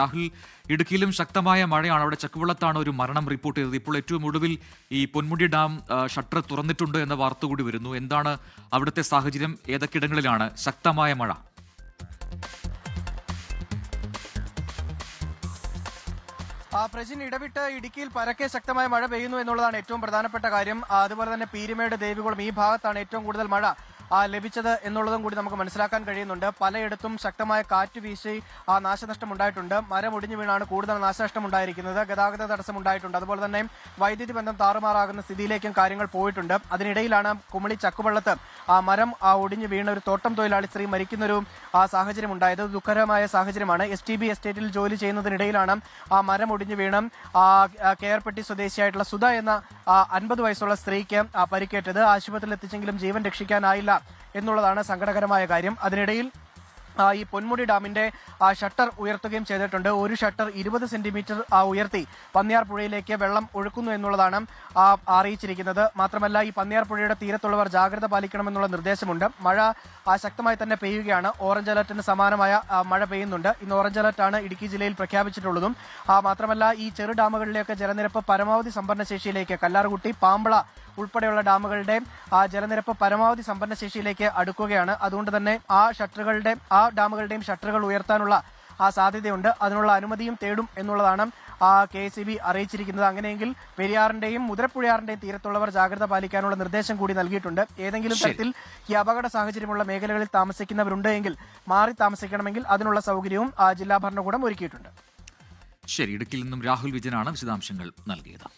രാഹുൽ ഇടുക്കിയിലും ശക്തമായ മഴയാണ്. അവിടെ ചക്കുവള്ളത്താണ് ഒരു മരണം റിപ്പോർട്ട് ചെയ്തത്. ഇപ്പോൾ ഏറ്റവും ഒടുവിൽ ഈ പൊന്മുടി ഡാം ഷട്ടർ തുറന്നിട്ടുണ്ട് എന്ന വാർത്ത കൂടി വരുന്നു. എന്താണ് അവിടുത്തെ സാഹചര്യം? ഏതൊക്കെ ഇടങ്ങളിലാണ് ശക്തമായ മഴ? ആ, പ്രജിൻ ഇടവിട്ട് ഇടുക്കിയിൽ പരക്കെ ശക്തമായ മഴ പെയ്യുന്നു എന്നുള്ളതാണ് ഏറ്റവും പ്രധാനപ്പെട്ട കാര്യം. അതുപോലെ തന്നെ പീരുമേട് ദേവികുളം ഈ ഭാഗത്താണ് ഏറ്റവും കൂടുതൽ മഴ. ലഭിച്ചത് എന്നുള്ളതും കൂടി നമുക്ക് മനസ്സിലാക്കാൻ കഴിയുന്നുണ്ട്. പലയിടത്തും ശക്തമായ കാറ്റ് വീശി ആ നാശനഷ്ടം ഉണ്ടായിട്ടുണ്ട്. മരം ഒടിഞ്ഞു വീണാണ് കൂടുതൽ നാശനഷ്ടം ഉണ്ടായിരിക്കുന്നത്. ഗതാഗത തടസ്സം ഉണ്ടായിട്ടുണ്ട്. അതുപോലെ തന്നെ വൈദ്യുതി ബന്ധം താറുമാറാകുന്ന സ്ഥിതിയിലേക്കും കാര്യങ്ങൾ പോയിട്ടുണ്ട്. അതിനിടയിലാണ് കുമളി ചക്കുവള്ളത്ത് ആ മരം ആ ഒടിഞ്ഞു വീണ ഒരു തോട്ടം തൊഴിലാളി സ്ത്രീ മരിക്കുന്നൊരു ആ സാഹചര്യം ഉണ്ടായത്. ദുഃഖകരമായ സാഹചര്യമാണ്. എസ് ടി ബി എസ്റ്റേറ്റിൽ ജോലി ചെയ്യുന്നതിനിടയിലാണ് ആ മരം ഒടിഞ്ഞു വീണ് കെയർപ്പെട്ടി സ്വദേശിയായിട്ടുള്ള സുധ എന്ന അൻപത് വയസ്സുള്ള സ്ത്രീക്ക് പരിക്കേറ്റത്. ആശുപത്രിയിൽ എത്തിച്ചെങ്കിലും ജീവൻ രക്ഷിക്കാനായില്ല. എന്നുള്ളതാണ് സങ്കടകരമായ കാര്യം. അതിനിടയിൽ ഈ പൊന്മുടി ഡാമിന്റെ ഷട്ടർ ഉയർത്തുകയും ചെയ്തിട്ടുണ്ട്. ഒരു ഷട്ടർ ഇരുപത് സെന്റിമീറ്റർ ഉയർത്തി പന്നിയാർ പുഴയിലേക്ക് വെള്ളം ഒഴുക്കുന്നു എന്നുള്ളതാണ് അറിയിച്ചിരിക്കുന്നത്. മാത്രമല്ല ഈ പന്നിയാർ പുഴയുടെ തീരത്തുള്ളവർ ജാഗ്രത പാലിക്കണമെന്നുള്ള നിർദ്ദേശമുണ്ട്. മഴ ശക്തമായി തന്നെ പെയ്യുകയാണ്. ഓറഞ്ച് അലർട്ടിന് സമാനമായ മഴ പെയ്യുന്നുണ്ട്. ഇന്ന് ഓറഞ്ച് അലർട്ടാണ് ഇടുക്കി ജില്ലയിൽ പ്രഖ്യാപിച്ചിട്ടുള്ളതും. മാത്രമല്ല ഈ ചെറു ഡാമുകളിലെയൊക്കെ ജലനിരപ്പ് പരമാവധി സംഭരണശേഷിയിലേക്ക് കല്ലാർകുട്ടി പാമ്പള ഉൾപ്പെടെയുള്ള ഡാമുകളുടെ ആ ജലനിരപ്പ് പരമാവധി സംഭരണ സമ്പന്നശേഷിയിലേക്ക് അടുക്കുകയാണ്. അതുകൊണ്ട് തന്നെ ആ ഷട്ടറുകളുടെ ആ ഡാമുകളുടെയും ഷട്ടറുകൾ ഉയർത്താനുള്ള ആ സാധ്യതയുണ്ട്. അതിനുള്ള അനുമതിയും തേടും എന്നുള്ളതാണ് ആ കെ സി ബി അറിയിച്ചിരിക്കുന്നത്. അങ്ങനെയെങ്കിൽ പെരിയാറിന്റെയും മുതിരപ്പുഴയാറിന്റെയും തീരത്തുള്ളവർ ജാഗ്രത പാലിക്കാനുള്ള നിർദ്ദേശം കൂടി നൽകിയിട്ടുണ്ട്. ഏതെങ്കിലും. തരത്തിൽ ഈ അപകട സാഹചര്യമുള്ള മേഖലകളിൽ താമസിക്കുന്നവരുണ്ട് എങ്കിൽ മാറി താമസിക്കണമെങ്കിൽ അതിനുള്ള സൗകര്യവും ആ ജില്ലാ ഭരണകൂടം ഒരുക്കിയിട്ടുണ്ട്. ശരി ഇടുക്കിയിൽ നിന്നും രാഹുൽ വിജയനാണ് വിശദാംശങ്ങൾ നൽകിയത്.